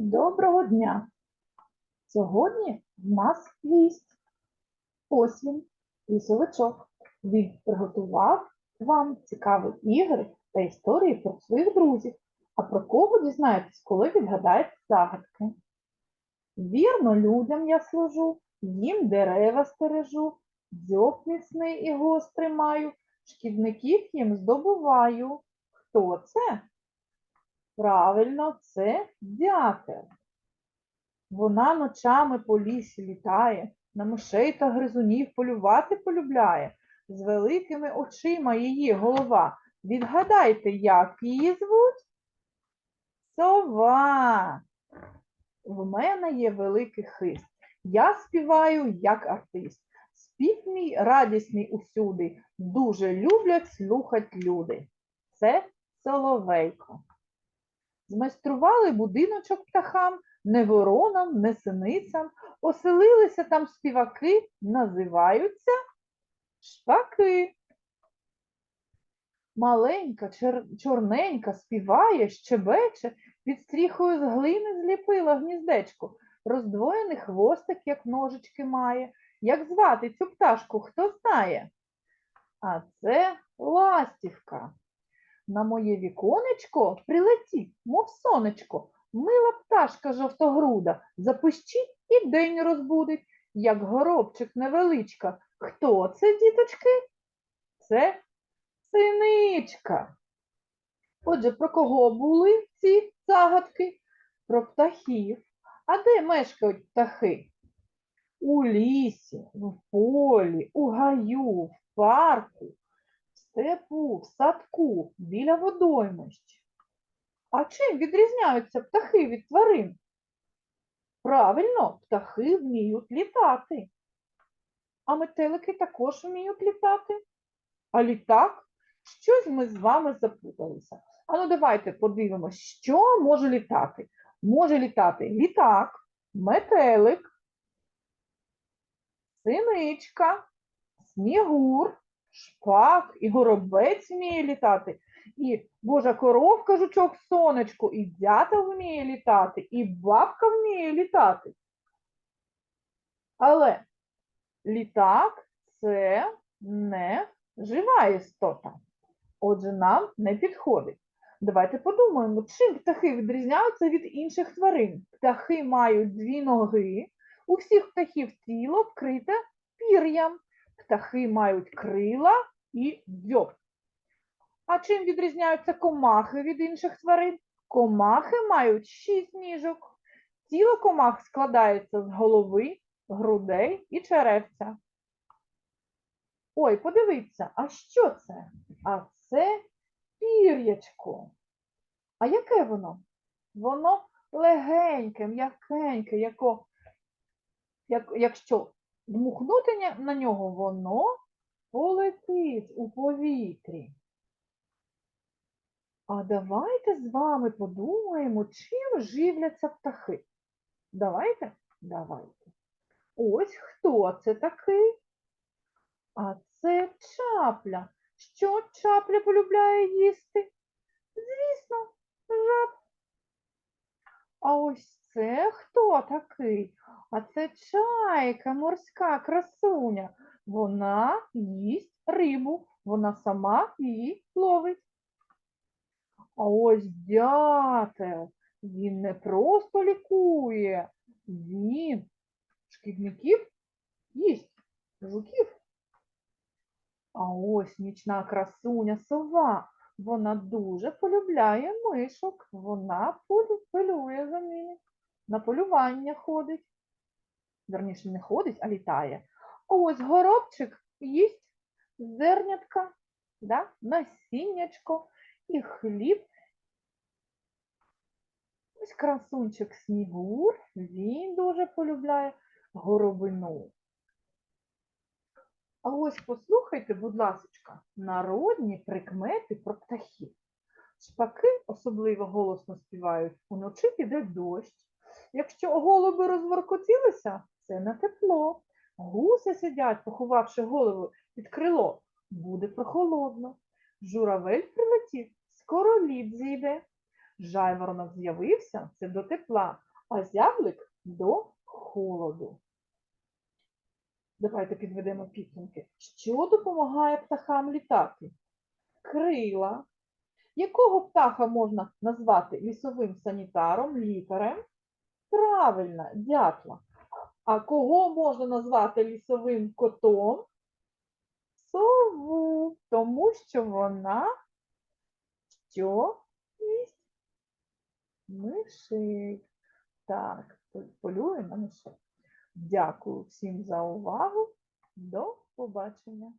Доброго дня! Сьогодні в нас гість. Ось лісовичок. Він приготував вам цікаві ігри та історії про своїх друзів. А про кого дізнаєтесь, коли відгадаєте загадки? Вірно людям я служу, їм дерева стережу, дзьоб міцний і гострий маю, шкідників їм здобуваю. Хто це? Правильно, це дятел. Вона ночами по лісі літає, на мишей та гризунів полювати полюбляє. З великими очима її голова. Відгадайте, як її звуть? Сова. В мене є великий хист. Я співаю як артист. Спів мій радісний усюди. Дуже люблять слухать люди. Це соловейко. Змайстрували будиночок птахам, не воронам, не синицям. Оселилися там співаки, називаються шпаки. Маленька, чер- чорненька співає, щебече, під стріхою з глини зліпила гніздечко, роздвоєний хвостик, як ножички має. Як звати цю пташку, хто знає? А це ластівка. На моє віконечко прилетів, мов сонечко, мила пташка жовтогруда, запищить і день розбудить, як горобчик невеличка. Хто це, діточки? Це синичка. Отже, про кого були ці загадки? Про птахів. А де мешкають птахи? У лісі, в полі, у гаю, в парку, степу, в садку, біля водоймищ. А чим відрізняються птахи від тварин? Правильно, птахи вміють літати. А метелики також вміють літати. А літак? Щось ми з вами запуталися. А ну давайте подивимось, що може літати. Може літати літак, метелик, синичка, снігур, шпак і горобець вміє літати, і божа коровка, жучок, сонечко, і дятел вміє літати, і бабка вміє літати. Але літак це не жива істота. Отже, нам не підходить. Давайте подумаємо, чим птахи відрізняються від інших тварин. Птахи мають дві ноги, у всіх птахів тіло вкрите пір'ям. Птахи мають крила і дзьоб. А чим відрізняються комахи від інших тварин? Комахи мають шість ніжок. Тіло комах складається з голови, грудей і черевця. Ой, подивіться, а що це? А це пір'ячко. А яке воно? Воно легеньке, м'якеньке, як, якщо дмухнути на нього, воно полетить у повітрі. А давайте з вами подумаємо, чим живляться птахи. Давайте? Давайте. Ось хто це такий? А це чапля. Що чапля полюбляє їсти? Звісно, жаб. А ось це хто такий? А це чайка, морська красуня. Вона їсть рибу, вона сама її ловить. А ось дятел. Він не просто лікує, він шкідників їсть, жуків. А ось нічна красуня сова. Вона дуже полюбляє мишок. Вона полює за ними. На полювання ходить. Верніше, не ходить, а літає. Ось горобчик їсть зернятка, да? насіннячко і хліб. Ось красунчик Снігур, він дуже полюбляє горобину. А ось послухайте, будь ласочка, народні прикмети про птахів. Шпаки особливо голосно співають, уночі піде дощ. Якщо голуби розворкотілися, це на тепло. Гуси сидять, поховавши голову під крило, буде прохолодно. Журавель прилетів, скоро лід зійде. Жайворонок з'явився, це до тепла, а зяблик до холоду. Давайте підведемо підсумки. Що допомагає птахам літати? Крила. Якого птаха можна назвати лісовим санітаром, лікарем? Правильно, дятла. А кого можна назвати лісовим котом? Сову, тому що вона що їсть? Мишей. Так, полює на мишик. Дякую всім за увагу. До побачення.